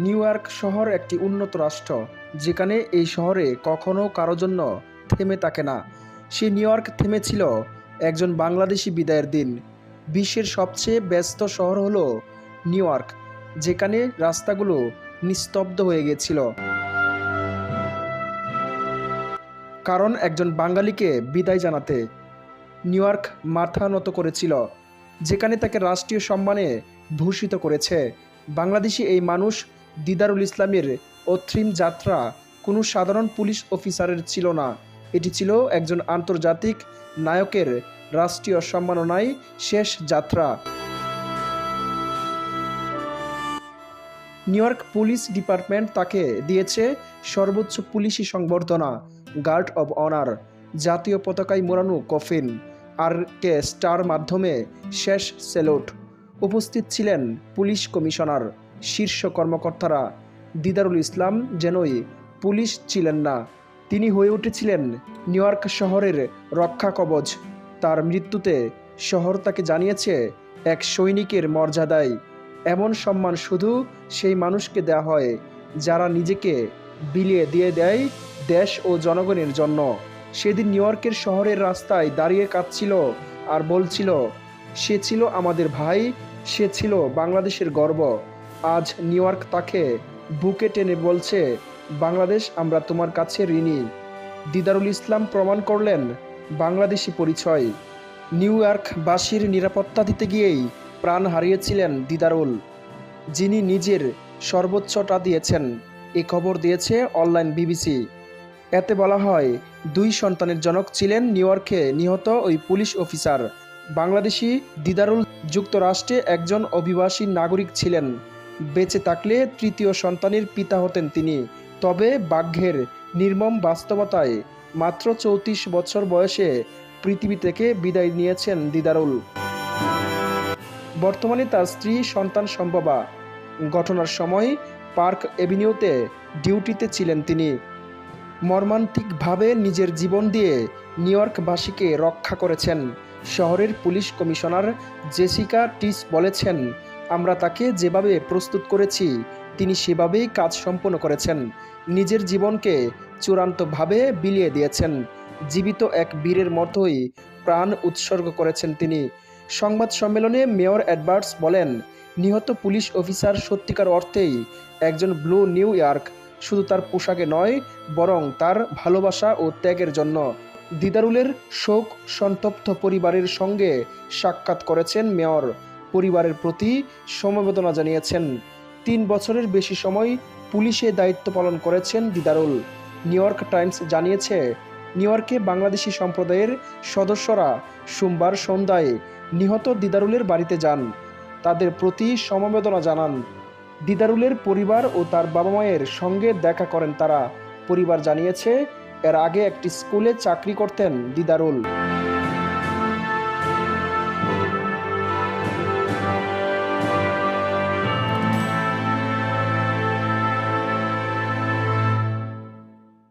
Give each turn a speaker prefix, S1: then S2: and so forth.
S1: New York শহর একটি উন্নত রাষ্ট্র, যেখানে এই শহরে কখনো কারও জন্য থেমে থাকে না। সে নিউ ইয়র্ক থেমেছিল একজন বাংলাদেশি বিদায়ের দিন। বিশ্বের সবচেয়ে ব্যস্ত শহর হলো নিউ ইয়র্ক, যেখানে রাস্তাগুলো নিস্তব্ধ হয়ে গেছিল। কারণ একজন বাঙালিকে বিদায় জানাতে নিউ ইয়র্ক মাথা নত করেছিল, যেখানে তাকে রাষ্ট্রীয় সম্মানে ভূষিত করেছে। বাংলাদেশি এই মানুষ দিদারুল ইসলামের অথ্রিম যাত্রা কোনো সাধারণ পুলিশ অফিসারের ছিল না। এটি ছিল একজন আন্তর্জাতিক নায়কের রাষ্ট্রীয় সম্মাননায় শেষ যাত্রা। নিউ ইয়র্ক পুলিশ ডিপার্টমেন্ট তাকে দিয়েছে সর্বোচ্চ পুলিশি সংবর্ধনা, গার্ড অব অনার, জাতীয় পতাকায় মোড়ানো কফিন, আর কে স্টার মাধ্যমে শেষ সেলুট। উপস্থিত ছিলেন পুলিশ কমিশনার শীর্ষ কর্মকর্তারা, দিদারুল ইসলাম যেনই পুলিশ ছিলেন না, তিনি হয়ে উঠেছিলেন নিউ শহরের রক্ষা কবচ। তার মৃত্যুতে শহর তাকে জানিয়েছে এক সৈনিকের মর্যাদায়। এমন সম্মান শুধু সেই মানুষকে দেওয়া হয়, যারা নিজেকে বিলিয়ে দিয়ে দেয় দেশ ও জনগণের জন্য। সেদিন নিউ শহরের রাস্তায় দাঁড়িয়ে কাঁদছিল আর বলছিল, সে ছিল আমাদের ভাই, সে ছিল বাংলাদেশের গর্ব। আজ নিউ ইয়র্ক তাকে বুকে টেনে বলছে, বাংলাদেশ, আমরা তোমার কাছে ঋণী। দিদারুল ইসলাম প্রমাণ করলেন, বাংলাদেশি পরিচয়। নিউ ইয়র্কবাসীর নিরাপত্তা দিতে গিয়েই প্রাণ হারিয়েছিলেন দিদারুল। যিনি নিজের সর্বোচ্চটা দিয়েছেন, এ খবর দিয়েছে অনলাইন বিবিসি। এতে বলা হয়, দুই সন্তানের জনক ছিলেন নিউ ইয়র্কে নিহত ওই পুলিশ অফিসার। বাংলাদেশি দিদারুল যুক্তরাষ্ট্রে একজন অভিবাসী নাগরিক ছিলেন। বেঁচে থাকলে তৃতীয় সন্তানের পিতা হতেন তিনি। তবে বাঘ্যের নির্মম বাস্তবতায় মাত্র চৌত্রিশ বছর বয়সে পৃথিবী থেকে বিদায় নিয়েছেন দিদারুল। বর্তমানে তার স্ত্রী সন্তান সম্ভবা। ঘটনার সময় পার্ক এভিনিউতে ডিউটিতে ছিলেন তিনি। মর্মান্তিকভাবে নিজের জীবন দিয়ে নিউ ইয়র্কবাসীকে রক্ষা করেছেন। শহরের পুলিশ কমিশনার জেসিকা টিস বলেছেন আমরা তাকে যেভাবে প্রস্তুত করেছি, তিনি সেভাবেই কাজ সম্পন্ন করেছেন। নিজের জীবনকে চূড়ান্তভাবে বিলিয়ে দিয়েছেন। জীবিত এক বীরের মতোই প্রাণ উৎসর্গ করেছেন তিনি। সংবাদ সম্মেলনে মেয়র অ্যাডভার্টস বলেন, নিহত পুলিশ অফিসার সত্যিকার অর্থেই একজন ব্লু নিউ ইয়র্ক। শুধু তার পোশাকে নয়, বরং তার ভালোবাসা ও ত্যাগের জন্য। দিদারুলের শোক সন্তপ্ত পরিবারের সঙ্গে সাক্ষাৎ করেছেন মেয়র। পরিবারের প্রতি সমবেদনা জানিয়েছেন। তিন বছরের বেশি সময় পুলিশে দায়িত্ব পালন করেছেন দিদারুল। নিউ টাইমস জানিয়েছে, নিউ ইয়র্কে বাংলাদেশি সম্প্রদায়ের সদস্যরা সোমবার সন্ধ্যায় নিহত দিদারুলের বাড়িতে যান। তাদের প্রতি সমবেদনা জানান। দিদারুলের পরিবার ও তার বাবা মায়ের সঙ্গে দেখা করেন তারা। পরিবার জানিয়েছে, এর আগে একটি স্কুলে চাকরি করতেন দিদারুল।